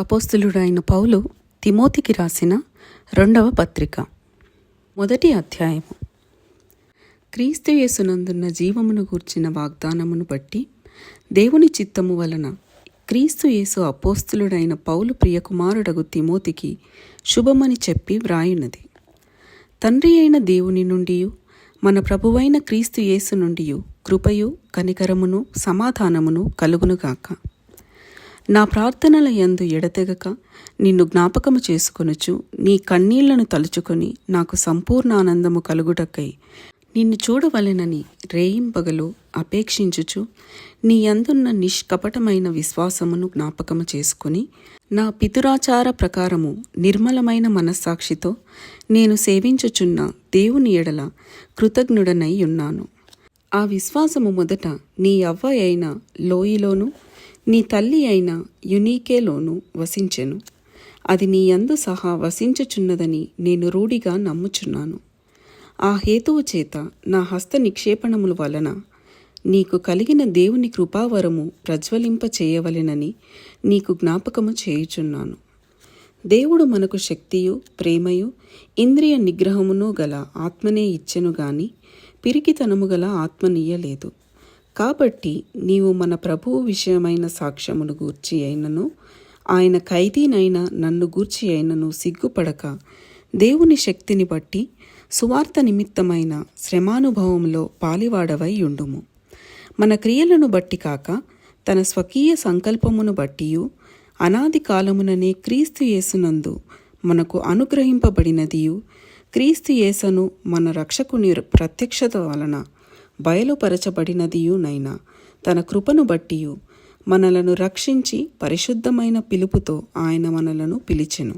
అపోస్తులుడైన పౌలు తిమోతికి రాసిన రెండవ పత్రిక. మొదటి అధ్యాయము. క్రీస్తు యేసునందున్న జీవమును గూర్చిన వాగ్దానమును బట్టి దేవుని చిత్తము వలన క్రీస్తు యేసు అపోస్తులుడైన పౌలు ప్రియకుమారుడగు తిమోతికి శుభమని చెప్పి వ్రాయున్నది. తండ్రి అయిన దేవుని నుండి మన ప్రభువైన క్రీస్తు యేసు నుండి కృపయు కనికరమును సమాధానమును కలుగునుగాక. నా ప్రార్థనల యందు ఎడతెగక నిన్ను జ్ఞాపకము చేసుకొనుచు నీ కన్నీళ్ళను తలుచుకొని నాకు సంపూర్ణ ఆనందము కలుగుటకై నిన్ను చూడవలెనని రేయింపగలు అపేక్షించుచు నీ అందున్న నిష్కపటమైన విశ్వాసమును జ్ఞాపకము చేసుకుని నా పితురాచార ప్రకారము నిర్మలమైన మనస్సాక్షితో నేను సేవించుచున్న దేవుని ఎడల కృతజ్ఞుడనై ఉన్నాను. ఆ విశ్వాసము మొదట నీ అవ్వ అయిన లోయిలోను నీ తల్లి అయిన యునీకేలోను వసించెను. అది నీ యందు సహా వసించుచున్నదని నేను రూఢిగా నమ్ముచున్నాను. ఆ హేతువు చేత నా హస్త నిక్షేపణముల వలన నీకు కలిగిన దేవుని కృపావరము ప్రజ్వలింప చేయవలెనని నీకు జ్ఞాపకము చేయుచున్నాను. దేవుడు మనకు శక్తియు ప్రేమయు ఇంద్రియ నిగ్రహమును గల ఆత్మనే ఇచ్చెను గాని పిరికితనము గల ఆత్మనీయలేదు కాబట్టి నీవు మన ప్రభువు విషయమైన సాక్ష్యమును గూర్చి అయినను ఆయన ఖైదీనైన నన్ను గూర్చి అయినను సిగ్గుపడక దేవుని శక్తిని బట్టి సువార్త నిమిత్తమైన శ్రమానుభవంలో పాలివాడవై ఉండుము మన క్రియలను బట్టి కాక తన స్వకీయ సంకల్పమును బట్టియు అనాది కాలముననే క్రీస్తు యేసునందు మనకు అనుగ్రహింపబడినదియు క్రీస్తు యేసను మన రక్షకుని ప్రత్యక్షత వలన బయలుపరచబడినదియునైనా తన కృపను బట్టియు మనలను రక్షించి పరిశుద్ధమైన పిలుపుతో ఆయన మనలను పిలిచెను.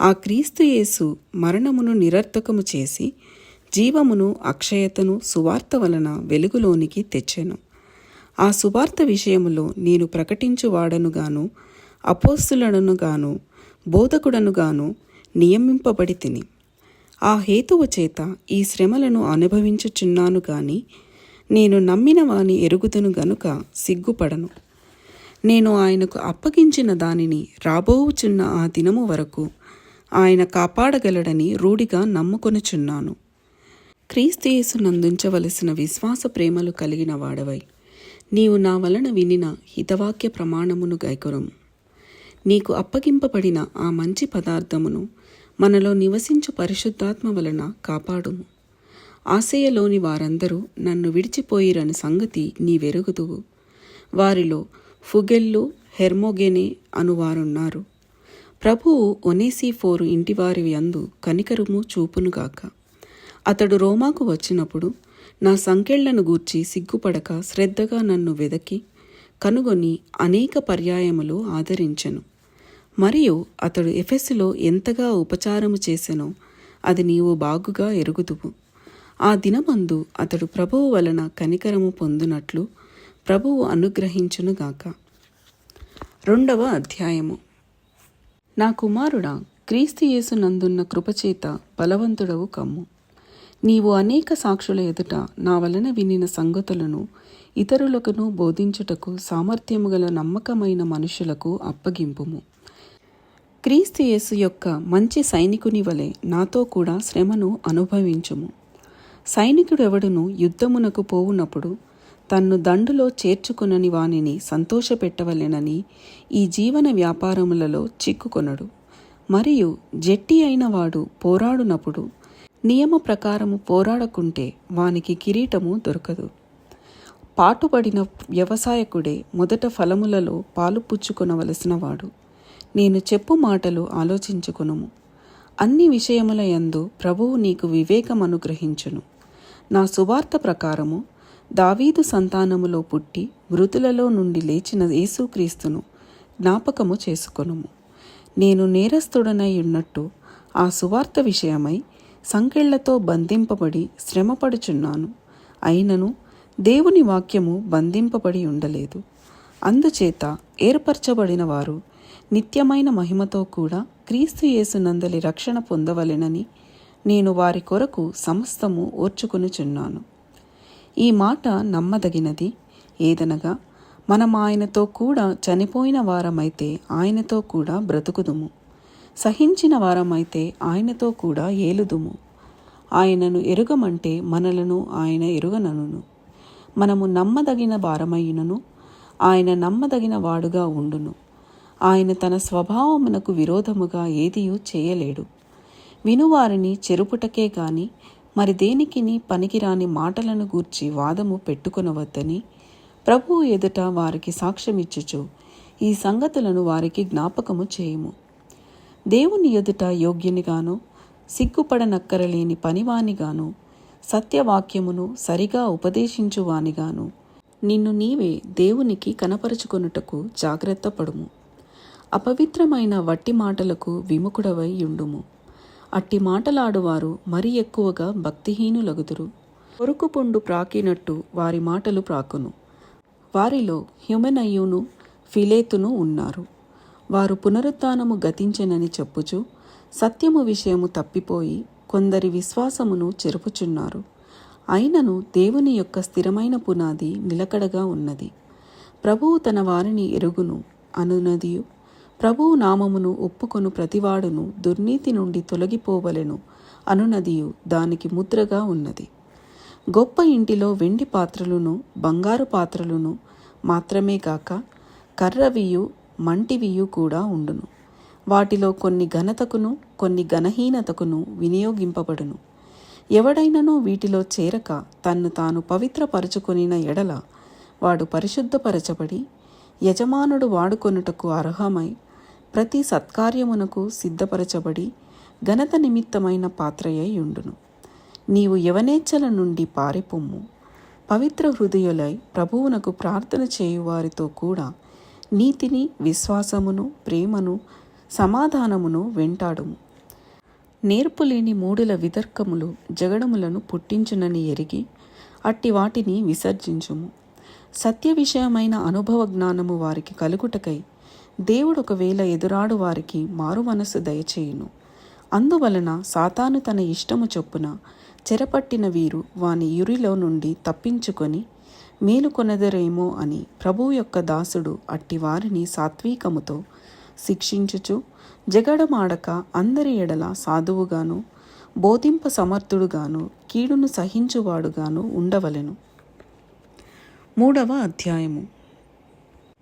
ఆ క్రీస్తు యేసు మరణమును నిరర్థకము చేసి జీవమును అక్షయతను సువార్త వలన వెలుగులోనికి తెచ్చెను. ఆ సువార్త విషయములో నేను ప్రకటించువాడనుగాను అపోస్తులనుగాను బోధకుడనుగాను నియమింపబడి తిని. ఆ హేతువు చేత ఈ శ్రమలను అనుభవించుచున్నాను గాని నేను నమ్మిన వాని ఎరుగుదును గనుక సిగ్గుపడను. నేను ఆయనకు అప్పగించిన దానిని రాబోవుచున్న ఆ దినము వరకు ఆయన కాపాడగలడని రూఢిగా నమ్ముకొనుచున్నాను. క్రీస్తు నందుంచవలసిన విశ్వాస ప్రేమలు కలిగిన వాడవై నీవు నా వలన వినిన హితవాక్య ప్రమాణమును గైకొరము నీకు అప్పగింపబడిన ఆ మంచి పదార్థమును మనలో నివసించు పరిశుద్ధాత్మ వలన కాపాడుము. ఆశయలోని వారందరూ నన్ను విడిచిపోయిరని సంగతి నీవెరుగుదువు. వారిలో ఫుగెల్లు హెర్మోగెనే అనువారున్నారు ప్రభువు ఒనేసిఫోరు ఇంటివారి అందు కనికరుము చూపునుగాక. అతడు రోమాకు వచ్చినప్పుడు నా సంకెళ్ళను గూర్చి సిగ్గుపడక శ్రద్ధగా నన్ను వెదకి కనుగొని అనేక పర్యాయములు ఆదరించెను. మరియు అతడు ఎఫెస్సులో ఎంతగా ఉపచారము చేసెనో అది నీవు బాగుగా ఎరుగుదువు. ఆ దినమందు అతడు ప్రభువు వలన కనికరము పొందునట్లు ప్రభువు అనుగ్రహించునుగాక రెండవ అధ్యాయము. నా కుమారుడా క్రీస్తు యేసునందున్న కృపచేత బలవంతుడవు కమ్ము. నీవు అనేక సాక్షుల ఎదుట నా వలన వినిన సంగతులను ఇతరులకును బోధించుటకు సామర్థ్యము గల నమ్మకమైన మనుషులకు అప్పగింపుము. క్రీస్తు యేసు యొక్క మంచి సైనికుని వలె నాతో కూడా శ్రమను అనుభవించుము. సైనికుడెవడును యుద్ధమునకు పోవునప్పుడు తన్ను దండులో చేర్చుకునని వానిని సంతోషపెట్టవలెనని ఈ జీవన వ్యాపారములలో చిక్కుకొనడు. మరియు జట్టి అయిన వాడు పోరాడునప్పుడు నియమ ప్రకారము పోరాడకుంటే వానికి కిరీటము దొరకదు. పాటుపడిన వ్యవసాయకుడే మొదట ఫలములలో పాలు పుచ్చుకొనవలసిన వాడు. నేను చెప్పు మాటలు ఆలోచించుకునుము. అన్ని విషయముల యందు ప్రభువు నీకు వివేకం అనుగ్రహించును నా సువార్త ప్రకారము దావీదు సంతానములో పుట్టి మృతులలో నుండి లేచిన యేసుక్రీస్తును జ్ఞాపకము చేసుకొనుము. నేను నేరస్తుడనై ఉన్నట్టు ఆ సువార్త విషయమై సంకెళ్ళతో బంధింపబడి శ్రమపడుచున్నాను. అయినను దేవుని వాక్యము బంధింపబడి ఉండలేదు. అందుచేత ఏర్పరచబడిన వారు నిత్యమైన మహిమతో కూడా క్రీస్తు యేసునందలి రక్షణ పొందవలెనని నేను వారి కొరకు సమస్తము ఓర్చుకొనుచున్నాను. ఈ మాట నమ్మదగినది ఏదనగా మనం ఆయనతో కూడా చనిపోయిన వారమైతే ఆయనతో కూడా బ్రతుకుదుము. సహించిన వారమైతే ఆయనతో కూడా ఏలుదుము. ఆయనను ఎరుగమంటే మనలను ఆయన ఎరుగననును. మనము నమ్మదగిన వారమైనను ఆయన నమ్మదగిన వాడుగా ఉండును. ఆయన తన స్వభావమునకు విరోధముగా ఏదియూ చేయలేడు. వినువారిని చెరుపుటకే గాని మరి దేనికిని పనికిరాని మాటలను గూర్చి వాదము పెట్టుకొనవద్దని ప్రభువు ఎదుట వారికి సాక్ష్యమిచ్చుచు ఈ సంగతులను వారికి జ్ఞాపకము చేయుము. దేవుని ఎదుట యోగ్యునిగాను సిగ్గుపడనక్కరలేని పనివానిగాను సత్యవాక్యమును సరిగా ఉపదేశించువానిగాను నిన్ను నీవే దేవునికి కనపరుచుకొనుటకు జాగ్రత్త పడుము అపవిత్రమైన వట్టి మాటలకు విముఖుడవై ఉండుము అట్టి మాటలాడువారు మరి ఎక్కువగా భక్తిహీనులగుదురు. కొరుకు పుండు ప్రాకినట్టు వారి మాటలు ప్రాకును. వారిలో హ్యుమెనయ్యును ఫిలేతును ఉన్నారు. వారు పునరుత్నము గతించెనని చెప్పుచు సత్యము విషయము తప్పిపోయి కొందరి విశ్వాసమును చెరుపుచున్నారు. అయినను దేవుని యొక్క స్థిరమైన పునాది నిలకడగా ఉన్నది. ప్రభువు తన వారిని ఎరుగును అనునదియు. ప్రభువు నామమును ఒప్పుకొను ప్రతివాడును దుర్నీతి నుండి తొలగిపోవలెను అనునదియు దానికి ముద్రగా ఉన్నది. గొప్ప ఇంటిలో వెండి పాత్రలును బంగారు పాత్రలును మాత్రమే కాక కర్రవియు మంటివియు కూడా ఉండును. వాటిలో కొన్ని ఘనతకును కొన్ని ఘనహీనతకును వినియోగింపబడును. ఎవడైనను వీటిలో చేరక తన్ను తాను పవిత్రపరచుకొనిన ఎడల వాడు పరిశుద్ధపరచబడి యజమానుడు వాడుకొనుటకు అర్హమై ప్రతి సత్కార్యమునకు సిద్ధపరచబడి ఘనత నిమిత్తమైన పాత్రయై ఉండును. నీవు యవనేచ్ఛల నుండి పారిపొమ్ము. పవిత్ర హృదయులై ప్రభువునకు ప్రార్థన చేయువారితో కూడా నీతిని విశ్వాసమును ప్రేమను సమాధానమును వెంటాడుము. నేర్పులేని మూడుల వితర్కములు జగడములను పుట్టించునని ఎరిగి అట్టి వాటిని విసర్జించుము. సత్య విషయమైన అనుభవ జ్ఞానము వారికి కలుగుటకై దేవుడు ఒకవేళ ఎదురాడు వారికి మారు మనస్సు దయచేయును. అందువలన సాతాను తన ఇష్టము చొప్పున చెరపట్టిన వీరు వాని యురిలో నుండి తప్పించుకొని మేలుకొనదరేమో అని ప్రభువు యొక్క దాసుడు అట్టి వారిని సాత్వికముతో శిక్షించుచు జగడమాడక అందరి ఎడల సాధువుగాను బోధింప సమర్థుడుగాను కీడును సహించువాడుగాను ఉండవలెను. మూడవ అధ్యాయము.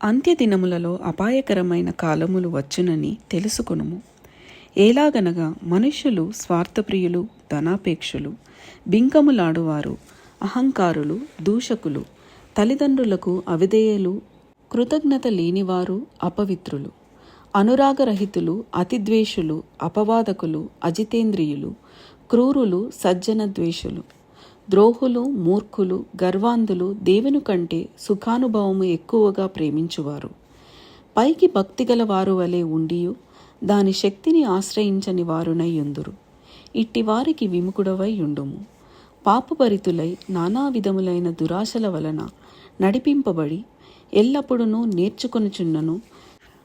అంత్యదినములలో అపాయకరమైన కాలములు వచ్చునని తెలుసుకునుము. ఎలాగనగా మనుష్యులు స్వార్థప్రియులు ధనాపేక్షులు బింకములాడువారు అహంకారులు దూషకులు తల్లిదండ్రులకు అవిధేయులు కృతజ్ఞత లేనివారు అపవిత్రులు అనురాగరహితులు అతిద్వేషులు అపవాదకులు అజితేంద్రియులు క్రూరులు సజ్జన ద్వేషులు. ద్రోహులు మూర్ఖులు గర్వాంధులు దేవుని కంటే సుఖానుభవము ఎక్కువగా ప్రేమించువారు. పైకి భక్తిగల వారు వలె ఉండియు దాని శక్తిని ఆశ్రయించని వారునై ఉందురు. ఇట్టి వారికి విముకుడవై ఉండుము. పాపభరితులై నానా విధములైన దురాశల వలన నడిపింపబడి ఎల్లప్పుడూ నేర్చుకొనుచున్నను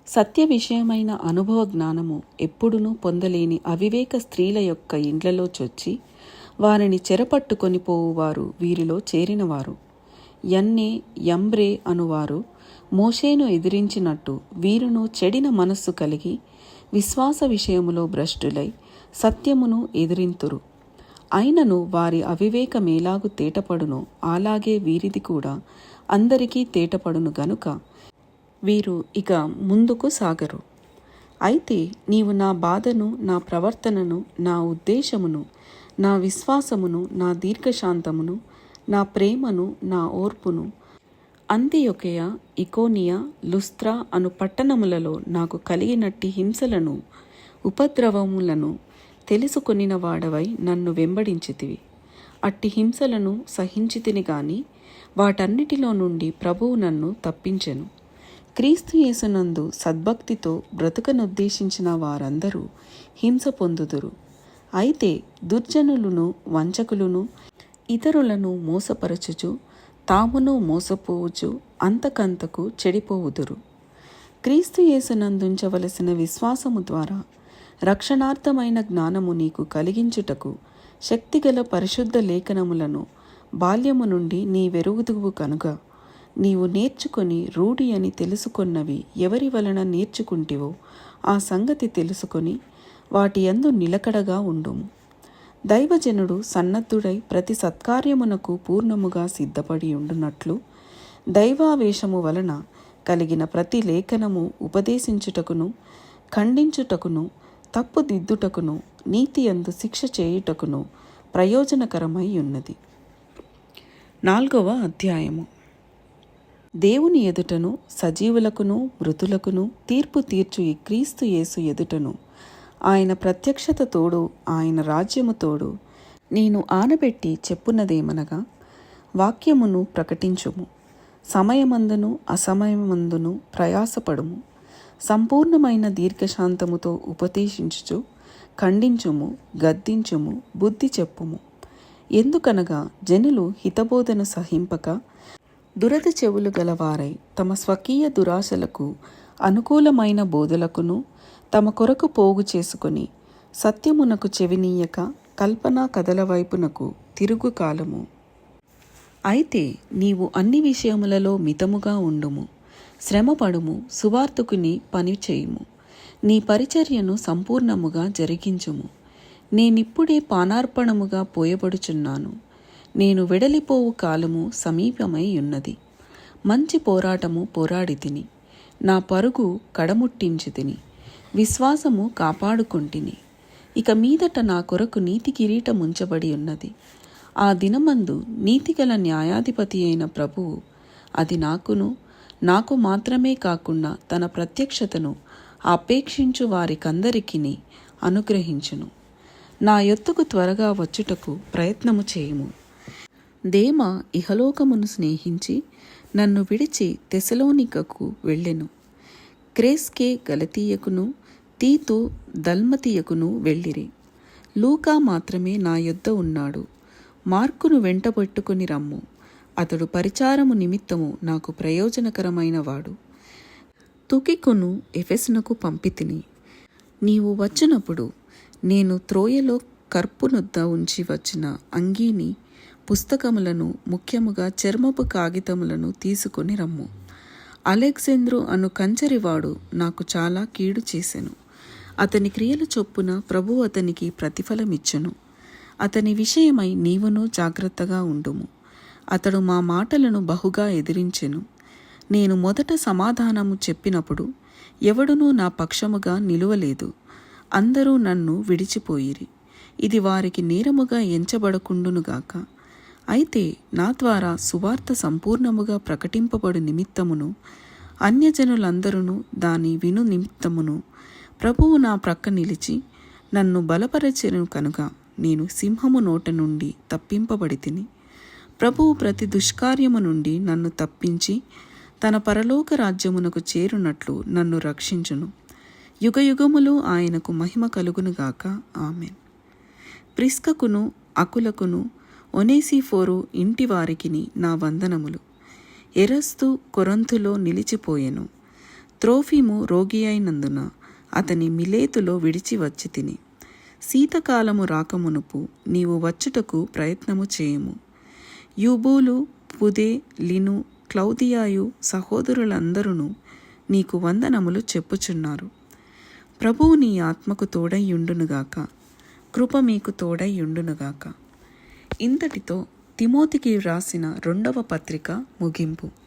సత్య విషయమైన అనుభవ జ్ఞానము ఎప్పుడునూ పొందలేని అవివేక స్త్రీల యొక్క ఇండ్లలో చొచ్చి వారిని చెరపట్టుకొని పోవువారు వీరిలో చేరినవారు. యన్నే యంబ్రే అనువారు మోషేను ఎదిరించినట్టు వీరును చెడిన మనస్సు కలిగి విశ్వాస విషయములో భ్రష్టులై సత్యమును ఎదిరింతురు. అయినను వారి అవివేకమేలాగు తేటపడును అలాగే వీరిది కూడా అందరికీ తేటపడును గనుక వీరు ఇక ముందుకు సాగరు. అయితే నీవు నా బాధను నా ప్రవర్తనను నా ఉద్దేశమును నా విశ్వాసమును నా దీర్ఘశాంతమును నా ప్రేమను నా ఓర్పును. అంతియొకయ ఇకోనియా లుస్త్రా అను పట్టణములలో నాకు కలిగినట్టి హింసలను ఉపద్రవములను తెలుసుకొనిన వాడవై నన్ను వెంబడించితివి. అట్టి హింసలను సహించితిని గాని వాటన్నిటిలో నుండి ప్రభువు నన్ను తప్పించెను. క్రీస్తు యేసునందు సద్భక్తితో బ్రతుకనుద్దేశించిన వారందరూ హింస పొందుదురు. అయితే దుర్జనులను వంచకులను ఇతరులను మోసపరచుచు తామును మోసపోవచ్చు అంతకంతకు చెడిపోవుదురు. క్రీస్తు యేసునందుంచవలసిన విశ్వాసము ద్వారా రక్షణార్థమైన జ్ఞానము నీకు కలిగించుటకు శక్తిగల పరిశుద్ధ లేఖనములను బాల్యము నుండి నీ వెరుగుదువు కనుక. నీవు నేర్చుకొని రూఢి అని తెలుసుకొన్నవి ఎవరి వలన నేర్చుకుంటివో ఆ సంగతి తెలుసుకొని వాటి యందు నిలకడగా ఉండుము. దైవజనుడు సన్నద్ధుడై ప్రతి సత్కార్యమునకు పూర్ణముగా సిద్ధపడి ఉండునట్లు దైవావేశము వలన కలిగిన ప్రతి లేఖనము ఉపదేశించుటకును ఖండించుటకును తప్పు దిద్దుటకును నీతి అందు శిక్ష చేయుటకును ప్రయోజనకరమై ఉన్నది. నాలుగవ అధ్యాయము. దేవుని ఎదుటను సజీవులకును మృతులకును తీర్పు తీర్చు ఈ క్రీస్తు యేసు ఎదుటను ఆయన ప్రత్యక్షత తోడు ఆయన రాజ్యము తోడు. నేను ఆనబెట్టి చెప్పున్నదేమనగా వాక్యమును ప్రకటించుము. సమయమందును అసమయమందును ప్రయాసపడుము. సంపూర్ణమైన దీర్ఘశాంతముతో ఉపదేశించుచు ఖండించుము గద్దించుము బుద్ధి చెప్పుము. ఎందుకనగా జనులు హితబోధన సహింపక దురద చెవులు గలవారై తమ స్వకీయ దురాశలకు అనుకూలమైన బోధలకును తమ కొరకు పోగు చేసుకుని సత్యమునకు చెవినీయక కల్పనా కథల వైపునకు తిరుగు కాలము. అయితే నీవు అన్ని విషయములలో మితముగా ఉండుము. శ్రమపడుము సువార్తకుని పని చేయుము. నీ పరిచర్యను సంపూర్ణముగా జరిగించుము. నేనిప్పుడే పానార్పణముగా పోయబడుచున్నాను. నేను వెడలిపోవు కాలము సమీపమై ఉన్నది. మంచి పోరాటము పోరాడి తిని నా పరుగు కడముట్టించి తిని విశ్వాసము కాపాడుకొంటిని. ఇక మీదట నా కొరకు నీతి కిరీటం ఉంచబడి ఉన్నది. ఆ దినమందు నీతిగల న్యాయాధిపతి అయిన ప్రభువు అది నాకును నాకు మాత్రమే కాకుండా తన ప్రత్యక్షతను అపేక్షించు వారికందరికీ అనుగ్రహించును. నా ఎత్తుకు త్వరగా వచ్చుటకు ప్రయత్నము చేయము. దేమ ఇహలోకమును స్నేహించి నన్ను విడిచి తెసలోనికకు వెళ్ళెను. క్రేస్కే గలతీయకును తీతు దల్మతీయకును వెళ్ళిరి. లూకా మాత్రమే నా యొద్ద ఉన్నాడు. మార్కును వెంటబెట్టుకుని రమ్ము. అతడు పరిచారము నిమిత్తము నాకు ప్రయోజనకరమైన వాడు. తుకికును ఎఫెసునకు పంపితిని. నీవు వచ్చినప్పుడు నేను త్రోయలో కర్పునొద్ద ఉంచి వచ్చిన అంగీని పుస్తకములను ముఖ్యముగా చర్మపు కాగితములను తీసుకొని రమ్ము. అలెగ్జాంద్రు అను కంచరివాడు నాకు చాలా కీడు చేసెను. అతని క్రియల చొప్పున ప్రభు అతనికి ప్రతిఫలమిచ్చును. అతని విషయమై నీవును జాగ్రత్తగా ఉండుము. అతడు మా మాటలను బహుగా ఎదిరించెను. నేను మొదట సమాధానము చెప్పినప్పుడు ఎవడునూ నా పక్షముగా నిలువలేదు. అందరూ నన్ను విడిచిపోయిరి. ఇది వారికి నేరముగా ఎంచబడకుండునుగాక అయితే నా ద్వారా సువార్త సంపూర్ణముగా ప్రకటింపబడు నిమిత్తమును అన్యజనులందరూ దాని విను నిమిత్తమును ప్రభువు నా ప్రక్క నిలిచి నన్ను బలపరచెను కనుక నేను సింహము నోట నుండి తప్పింపబడి తిని ప్రభువు ప్రతి దుష్కార్యము నుండి నన్ను తప్పించి తన పరలోక రాజ్యమునకు చేరునట్లు నన్ను రక్షించును. యుగయుగములు ఆయనకు మహిమ కలుగునుగాక ఆమె ప్రిస్కకును అకులకును ఒనేసిఫోరు ఇంటి వారికిని నా వందనములు. ఎరస్తు కొరంతులో నిలిచిపోయెను. త్రోఫీము రోగి అయినందున అతని మిలేతులో విడిచి వచ్చి తిని. శీతకాలము రాకమునుపు నీవు వచ్చుటకు ప్రయత్నము చేయము. యూబూలు పుదే లిను క్లౌదియాయు సహోదరులందరూ నీకు వందనములు చెప్పుచున్నారు. ప్రభువు నీ ఆత్మకు తోడైయుండునుగాక కృప మీకు తోడైయుండునుగాక ఇంతటితో తిమోతికి వ్రాసిన రెండవ పత్రిక ముగింపు.